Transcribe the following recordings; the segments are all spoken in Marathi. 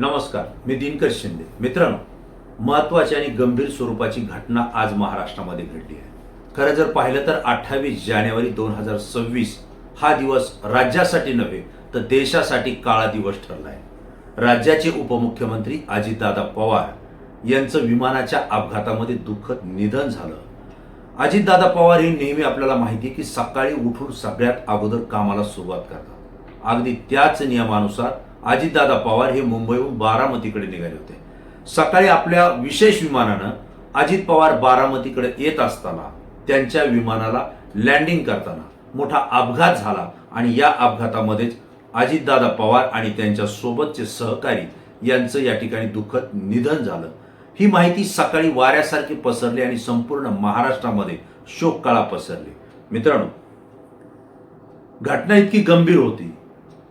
नमस्कार मी दिनकर शिंदे. मित्रांनो महत्वाची आणि गंभीर स्वरूपाची घटना आज महाराष्ट्रामध्ये घडली आहे. खरं जर पाहिलं तर अठ्ठावीस जानेवारी दोन हजार सव्वीस हा दिवस राज्यासाठी नव्हे तर देशासाठी काळा दिवस ठरला आहे. राज्याचे उपमुख्यमंत्री अजितदादा पवार यांचं विमानाच्या अपघातामध्ये दुःखद निधन झालं. अजितदादा पवार हे नेहमी आपल्याला माहिती की सकाळी उठून सगळ्यात अगोदर कामाला सुरुवात करतात. अगदी त्याच नियमानुसार अजितदादा पवार हे मुंबईहून बारामतीकडे निघाले होते. सकाळी आपल्या विशेष विमानानं अजित पवार बारामतीकडे येत असताना त्यांच्या विमानाला लँडिंग करताना मोठा अपघात झाला आणि या अपघातामध्येच अजितदादा पवार आणि त्यांच्या सोबतचे सहकारी यांचं या ठिकाणी दुःखद निधन झालं. ही माहिती सकाळी वाऱ्यासारखी पसरली आणि संपूर्ण महाराष्ट्रामध्ये शोककळा पसरली. मित्रांनो घटना इतकी गंभीर होती.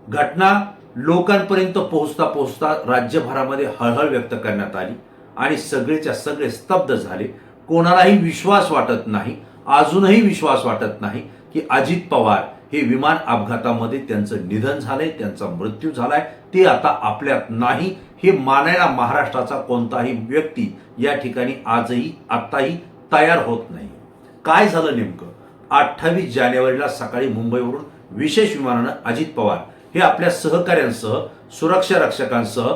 घटना लोकांपर्यंत पोहोचता पोहोचता राज्यभरामध्ये हळहळ व्यक्त करण्यात आली आणि सगळेच्या सगळे स्तब्ध झाले. कोणालाही विश्वास वाटत नाही अजूनही विश्वास वाटत नाही की अजित पवार हे विमान अपघातामध्ये त्यांचं निधन झालंय त्यांचा मृत्यू झालाय. ते आता आपल्यात नाही. हे मानायला महाराष्ट्राचा कोणताही व्यक्ती या ठिकाणी आजही आत्ताही तयार होत नाही. काय झालं नेमकं? अठ्ठावीस जानेवारीला सकाळी मुंबईवरून विशेष विमानानं अजित पवार हे आपल्या सहकाऱ्यांसह सुरक्षा रक्षकांसह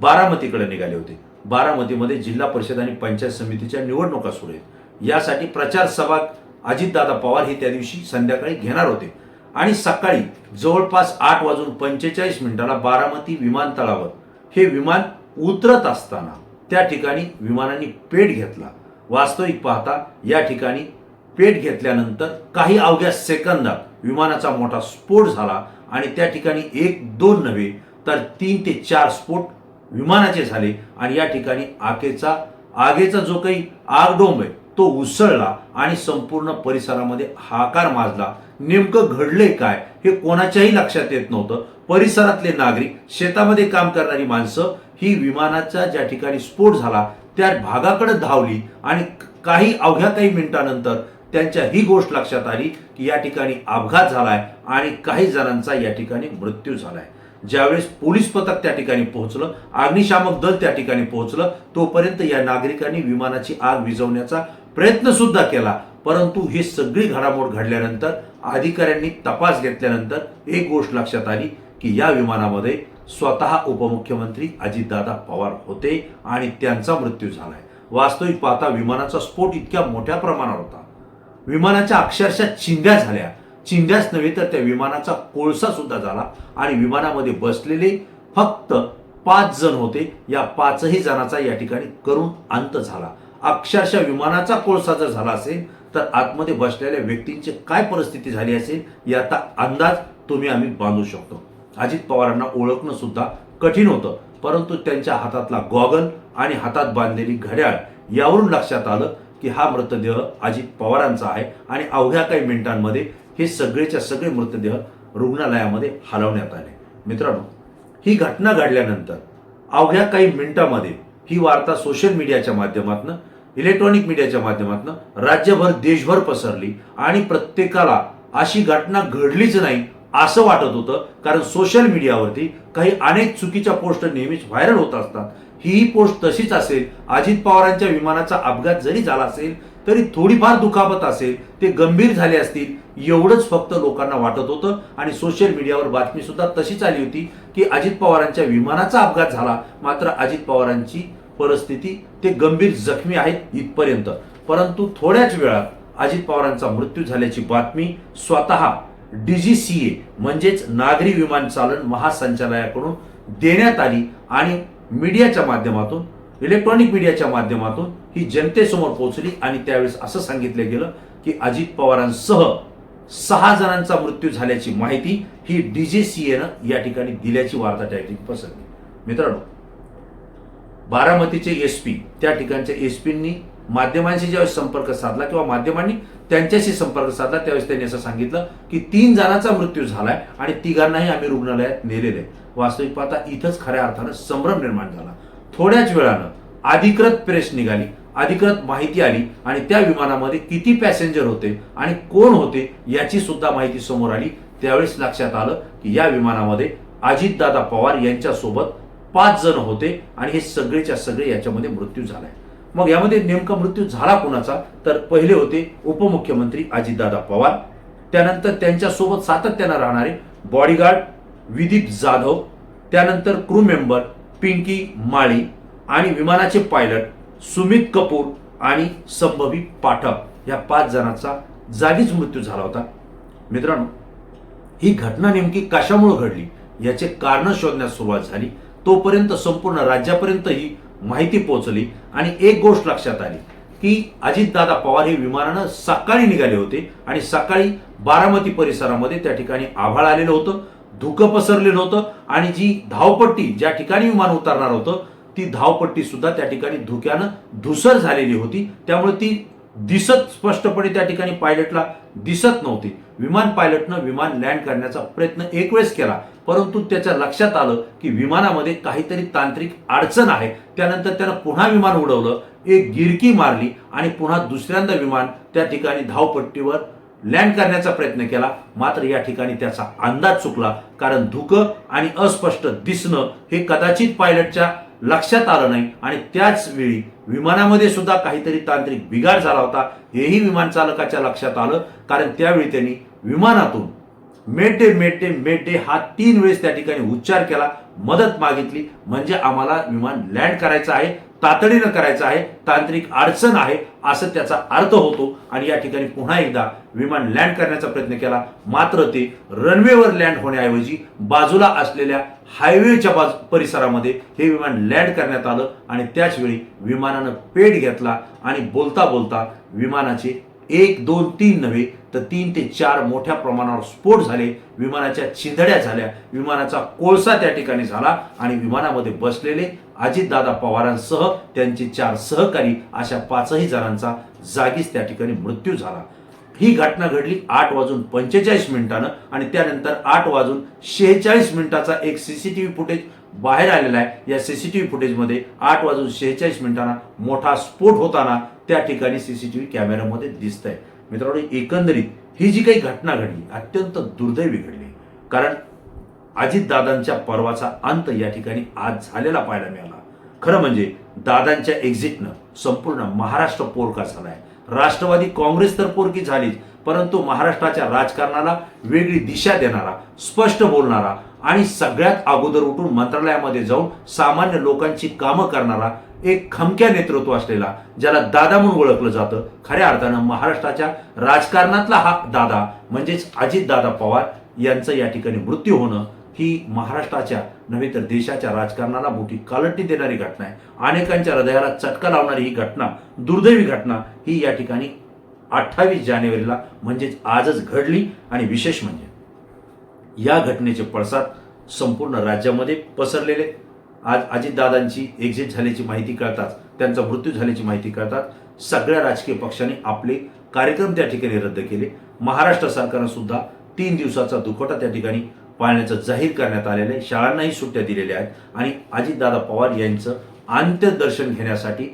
बारामतीकडे निघाले होते. बारामतीमध्ये जिल्हा परिषद आणि पंचायत समितीच्या निवडणुका सुरू आहेत. यासाठी प्रचार सभा अजितदादा पवार हे त्या दिवशी संध्याकाळी घेणार होते. आणि सकाळी जवळपास आठ वाजून पंचेचाळीस मिनिटाला बारामती विमानतळावर हे विमान उतरत असताना त्या ठिकाणी विमानाने पेट घेतला. वास्तविक पाहता या ठिकाणी पेट घेतल्यानंतर काही अवघ्या सेकंदात विमानाचा मोठा स्फोट झाला आणि त्या ठिकाणी एक दोन नव्हे तर तीन ते चार स्फोट विमानाचे झाले आणि या ठिकाणी आगेचा आगेचा जो काही आगडोंब आहे तो उसळला आणि संपूर्ण परिसरामध्ये हाकार माजला. नेमकं घडले काय हे कोणाच्याही लक्षात येत नव्हतं. परिसरातले नागरिक शेतामध्ये काम करणारी माणसं ही विमानाचा ज्या ठिकाणी स्फोट झाला त्या भागाकडे धावली आणि काही अवघ्या काही मिनिटानंतर त्यांच्या ही गोष्ट लक्षात आली की या ठिकाणी अपघात झालाय आणि काही जणांचा या ठिकाणी मृत्यू झालाय. ज्यावेळेस पोलीस पथक त्या ठिकाणी पोहोचलं अग्निशामक दल त्या ठिकाणी पोहोचलं तोपर्यंत या नागरिकांनी विमानाची आग विझवण्याचा प्रयत्न सुद्धा केला. परंतु ही सगळी घडामोड घडल्यानंतर अधिकाऱ्यांनी तपास घेतल्यानंतर एक गोष्ट लक्षात आली की या विमानामध्ये स्वतः उपमुख्यमंत्री अजितदादा पवार होते आणि त्यांचा मृत्यू झालाय. वास्तविक पाहता विमानाचा स्फोट इतक्या मोठ्या प्रमाणावर होता. विमानाच्या अक्षरशः चिंध्या झाल्या. चिंध्याच नव्हे तर त्या विमानाचा कोळसा सुद्धा झाला आणि विमानामध्ये बसलेले फक्त पाच जण होते. या पाचही जणांचा या ठिकाणी करून अंत झाला. अक्षरशः विमानाचा कोळसा जर झाला असेल तर आतमध्ये बसलेल्या व्यक्तींची काय परिस्थिती झाली असेल याचा अंदाज तुम्ही आम्ही बांधू शकतो. अजित पवारांना ओळखणं सुद्धा कठीण होतं परंतु त्यांच्या हातातला गॉगल आणि हातात बांधलेली घड्याळ यावरून लक्षात आलं की हा मृतदेह अजित पवारांचा आहे आणि अवघ्या काही मिनिटांमध्ये हे सगळेच्या सगळे मृतदेह रुग्णालयामध्ये हलवण्यात आले. मित्रांनो ही घटना घडल्यानंतर अवघ्या काही मिनिटांमध्ये ही वार्ता सोशल मीडियाच्या माध्यमातून इलेक्ट्रॉनिक मीडियाच्या माध्यमातून राज्यभर देशभर पसरली आणि प्रत्येकाला अशी घटना घडलीच नाही असं वाटत होतं. कारण सोशल मीडियावरती काही अनेक चुकीच्या पोस्ट नेहमीच व्हायरल होत असतात. ही पोस्ट तशीच असेल अजित पवारांच्या विमानाचा अपघात जरी झाला असेल तरी थोडीफार दुखापत असेल ते गंभीर झाले असतील एवढंच फक्त लोकांना वाटत होतं. आणि सोशल मीडियावर बातमी सुद्धा तशीच आली होती की अजित पवारांच्या विमानाचा अपघात झाला. मात्र अजित पवारांची परिस्थिती ते गंभीर जखमी आहेत इथपर्यंत. परंतु थोड्याच वेळात अजित पवारांचा मृत्यू झाल्याची बातमी स्वतः डीजीसीए म्हणजेच नागरी विमान चालन महासंचालयाकडून देण्यात आली आणि मीडियाच्या माध्यमातून इलेक्ट्रॉनिक मीडियाच्या माध्यमातून ही जनतेसमोर पोहोचली आणि त्यावेळेस असं सांगितलं गेलं की अजित पवारांसह सहा जणांचा मृत्यू झाल्याची माहिती ही डीजीसीएनं या ठिकाणी दिल्याची वार्ता त्या ठिकाणी पसरली. मित्रांनो बारामतीचे एस पी त्या ठिकाणच्या एस पींनी माध्यमांशी ज्यावेळेस संपर्क साधला किंवा माध्यमांनी त्यांच्याशी संपर्क साधला त्यावेळेस त्यांनी असं सांगितलं की तीन जणांचा मृत्यू झालाय आणि तिघांनाही आम्ही रुग्णालयात नेलेले वास्तविक पाहता इथंच खऱ्या अर्थानं संभ्रम निर्माण झाला. थोड्याच वेळानं अधिकृत प्रेस निघाली अधिकृत माहिती आली आणि त्या विमानामध्ये किती पॅसेंजर होते आणि कोण होते याची सुद्धा माहिती समोर आली. त्यावेळेस लक्षात आलं की या विमानामध्ये अजितदादा पवार यांच्यासोबत पाच जण होते आणि हे सगळेच्या सगळे याच्यामध्ये मृत्यू झालाय. मग यामध्ये नेमका मृत्यू झाला कोणाचा? तर पहिले होते उपमुख्यमंत्री अजितदादा पवार. त्यानंतर त्यांच्यासोबत सातत्यानं राहणारे बॉडीगार्ड विदीप जाधव. त्यानंतर क्रू मेंबर पिंकी माळी आणि विमानाचे पायलट सुमित कपूर आणि संभवी पाठक. या पाच जणांचा जागीच मृत्यू झाला होता. मित्रांनो ही घटना नेमकी कशामुळे घडली? याचे कारण शोधण्यास सुरुवात झाली. तोपर्यंत संपूर्ण राज्यापर्यंत ही माहिती पोहोचली आणि एक गोष्ट लक्षात आली की अजितदादा पवार हे विमानानं सकाळी निघाले होते आणि सकाळी बारामती परिसरामध्ये त्या ठिकाणी आभाळ आलेलं होतं धुकं पसरलेलं होतं आणि जी धावपट्टी ज्या ठिकाणी विमान उतरणार होतं ती धावपट्टी सुद्धा त्या ठिकाणी धुक्यानं धुसर झालेली होती. त्यामुळे ती दिसत स्पष्टपणे त्या ठिकाणी पायलटला दिसत नव्हती. विमान पायलटनं विमान लँड करण्याचा प्रयत्न एक वेळेस केला. परंतु त्याच्या लक्षात आलं की विमानामध्ये काहीतरी तांत्रिक अडचण आहे. त्यानंतर त्यानं पुन्हा विमान उडवलं एक गिरकी मारली आणि पुन्हा दुसऱ्यांदा विमान त्या ठिकाणी धावपट्टीवर लँड करण्याचा प्रयत्न केला. मात्र या ठिकाणी त्याचा अंदाज चुकला कारण धुकं आणि अस्पष्ट दिसणं हे कदाचित पायलटच्या लक्षात आलं नाही. आणि त्याच वेळी विमानामध्ये सुद्धा काहीतरी तांत्रिक बिघाड झाला होता. हेही विमान चालकाच्या लक्षात आलं. कारण त्यावेळी त्यांनी विमानातून मेटे मेटे मेटे हा तीन वेळेस त्या ठिकाणी उच्चार केला. मदत मागितली. म्हणजे आम्हाला विमान लँड करायचं आहे. तातडीनं करायचं आहे तांत्रिक अडचण आहे असं त्याचा अर्थ होतो. आणि या ठिकाणी पुन्हा एकदा विमान लँड करण्याचा प्रयत्न केला. मात्र ते रनवेवर लँड होण्याऐवजी बाजूला असलेल्या हायवेच्या बाजू परिसरामध्ये हे विमान लँड करण्यात आलं आणि त्याचवेळी विमानानं पेट घेतला आणि बोलता बोलता विमानाचे एक दोन तीन नव्हे तर तीन ते चार मोठ्या प्रमाणावर स्फोट झाले. विमानाच्या चिंधड्या झाल्या. विमानाचा कोळसा त्या ठिकाणी झाला आणि विमानामध्ये बसलेले अजितदादा पवारांसह त्यांचे चार सहकारी अशा पाचही जणांचा जागीच त्या ठिकाणी मृत्यू झाला. ही घटना घडली आठ वाजून पंचेचाळीस मिनिटानं आणि त्यानंतर आठ वाजून शेहेचाळीस मिनिटाचा एक सीसीटीव्ही फुटेज बाहेर आलेला आहे. या सीसीटीव्ही फुटेजमध्ये आठ वाजून शेहेचाळीस मिनिटांना मोठा स्फोट होताना त्या ठिकाणी सीसीटीव्ही कॅमेऱ्यामध्ये दिसत आहे मित्रांनो एकंदरीत ही जी काही घटना घडली अत्यंत दुर्दैवी घडली. कारण अजितदादांच्या पर्वाचा अंत या ठिकाणी आज झालेला पाहायला मिळाला. खरं म्हणजे दादांच्या एक्झिटनं संपूर्ण महाराष्ट्र पोरका झालाय. राष्ट्रवादी काँग्रेस तर पोरकी झालीच परंतु महाराष्ट्राच्या राजकारणाला वेगळी दिशा देणारा स्पष्ट बोलणारा आणि सगळ्यात अगोदर उठून मंत्रालयामध्ये जाऊन सामान्य लोकांची कामं करणारा एक खमक्या नेतृत्व असलेला ज्याला दादा म्हणून ओळखलं जातं खऱ्या अर्थानं महाराष्ट्राच्या राजकारणातला हा दादा म्हणजेच अजितदादा पवार यांचं या ठिकाणी मृत्यू होणं ही महाराष्ट्राच्या नव्हे तर देशाच्या राजकारणाला मोठी कालटी देणारी घटना आहे. अनेकांच्या हृदयाला चटका लावणारी ही घटना दुर्दैवी घटना ही या ठिकाणी अठ्ठावीस जानेवारीला म्हणजेच आजच घडली आणि विशेष म्हणजे या घटनेचे पडसाद संपूर्ण राज्यामध्ये पसरलेले. आज अजितदादांची एक्झिट झाल्याची माहिती कळताच त्यांचा मृत्यू झाल्याची माहिती कळतात सगळ्या राजकीय पक्षांनी आपले कार्यक्रम त्या ठिकाणी रद्द केले. महाराष्ट्र सरकारनं सुद्धा तीन दिवसाचा दुखवटा त्या ठिकाणी पाळण्याचं जाहीर करण्यात आलेलं आहे. शाळांनाही सुट्ट्या दिलेल्या आहेत. आणि अजितदादा पवार यांचं अंत्यदर्शन घेण्यासाठी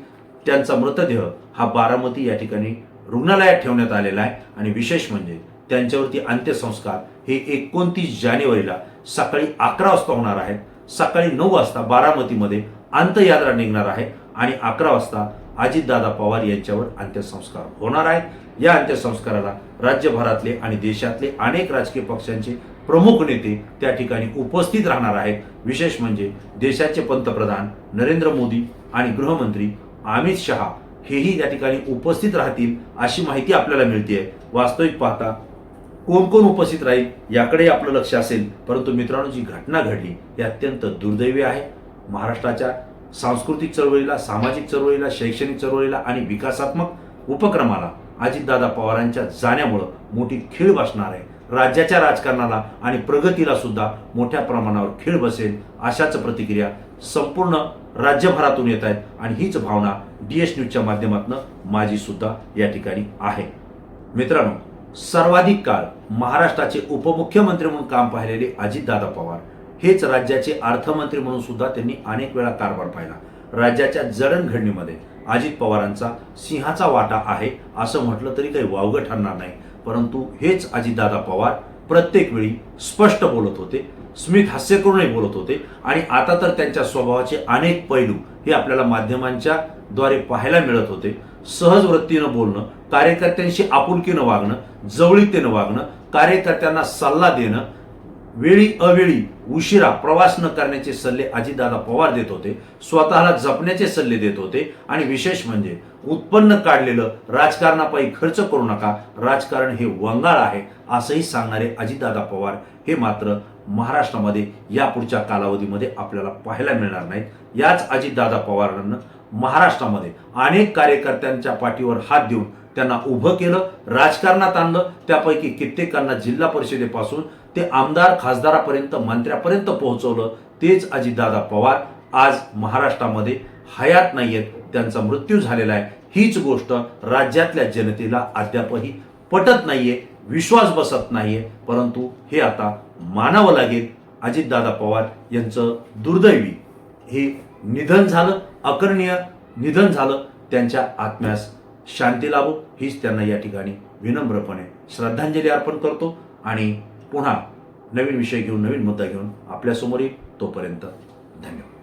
त्यांचा मृतदेह हा बारामती या ठिकाणी रुग्णालयात ठेवण्यात आलेला आहे. आणि विशेष म्हणजे त्यांच्यावरती अंत्यसंस्कार हे एकोणतीस जानेवारीला सकाळी अकरा वाजता होणार आहेत. सकाळी नऊ वाजता बारामतीमध्ये अंत्ययात्रा निघणार आहे. आणि अकरा वाजता अजितदादा पवार यांच्यावर अंत्यसंस्कार होणार आहेत. या अंत्यसंस्काराला राज्यभरातले आणि देशातले अनेक राजकीय पक्षांचे प्रमुख नेते त्या ठिकाणी उपस्थित राहणार आहेत. विशेष म्हणजे देशाचे पंतप्रधान नरेंद्र मोदी आणि गृहमंत्री अमित शहा हेही त्या ठिकाणी उपस्थित राहतील अशी माहिती आपल्याला मिळते वास्तविक पाहता कोण कोण उपस्थित राहील याकडे आपलं लक्ष असेल. परंतु मित्रांनो जी घटना घडली ही अत्यंत दुर्दैवी आहे. महाराष्ट्राच्या सांस्कृतिक चळवळीला सामाजिक चळवळीला शैक्षणिक चळवळीला आणि विकासात्मक उपक्रमाला अजितदादा पवारांच्या जाण्यामुळं मोठी खीळ बसणार आहे. राज्याच्या राजकारणाला आणि प्रगतीला सुद्धा मोठ्या प्रमाणावर खीळ बसेल अशाच प्रतिक्रिया संपूर्ण राज्यभरातून येत आहेत. आणि हीच भावना डी एस न्यूजच्या माध्यमातून माझी सुद्धा या ठिकाणी आहे. मित्रांनो सर्वाधिक काळ महाराष्ट्राचे उपमुख्यमंत्री म्हणून काम पाहिलेले अजितदादा पवार हेच राज्याचे अर्थमंत्री म्हणून सुद्धा त्यांनी अनेक वेळा कारभार पाहिला. राज्याच्या जडणघडणीमध्ये अजित पवारांचा सिंहाचा वाटा आहे असं म्हटलं तरी काही वावगं ठरणार नाही. परंतु हेच अजितदादा पवार प्रत्येक वेळी स्पष्ट बोलत होते स्मित हास्य करूनही बोलत होते आणि आता तर त्यांच्या स्वभावाचे अनेक पैलू हे आपल्याला माध्यमांच्या द्वारे पाहायला मिळत होते. सहज वृत्तीनं बोलणं कार्यकर्त्यांशी आपुलकीनं वागणं जवळीकतेनं वागणं कार्यकर्त्यांना सल्ला देणं वेळी अवेळी उशिरा प्रवास न करण्याचे सल्ले अजितदादा पवार देत होते स्वतःला जपण्याचे सल्ले देत होते आणि विशेष म्हणजे उत्पन्न काढलेलं राजकारणापायी खर्च करू नका राजकारण हे वंगाळ आहे असंही सांगणारे अजितदादा पवार हे मात्र महाराष्ट्रामध्ये यापुढच्या कालावधीमध्ये आपल्याला पाहायला मिळणार नाहीत. याच अजितदादा पवारांना महाराष्ट्रामध्ये अनेक कार्यकर्त्यांच्या पाठीवर हात देऊन त्यांना उभं केलं राजकारणात आणलं. त्यापैकी कित्येकांना जिल्हा परिषदेपासून ते आमदार खासदारापर्यंत मंत्र्यापर्यंत पोहोचवलं. तेच अजितदादा पवार आज महाराष्ट्रामध्ये हयात नाहीयेत. त्यांचा मृत्यू झालेला आहे. हीच गोष्ट राज्यातल्या जनतेला अद्यापही पटत नाहीये विश्वास बसत नाहीये. परंतु हे आता मानावं लागेल. अजितदादा पवार यांचं दुर्दैवी हे निधन झालं अकरणीय निधन झालं त्यांच्या आत्म्यास शांती लाभो हीच त्यांना या ठिकाणी विनम्रपणे श्रद्धांजली अर्पण करतो. आणि पुन्हा नवीन विषय घेऊन नवीन मुद्दा घेऊन आपल्यासमोर येईल तोपर्यंत धन्यवाद.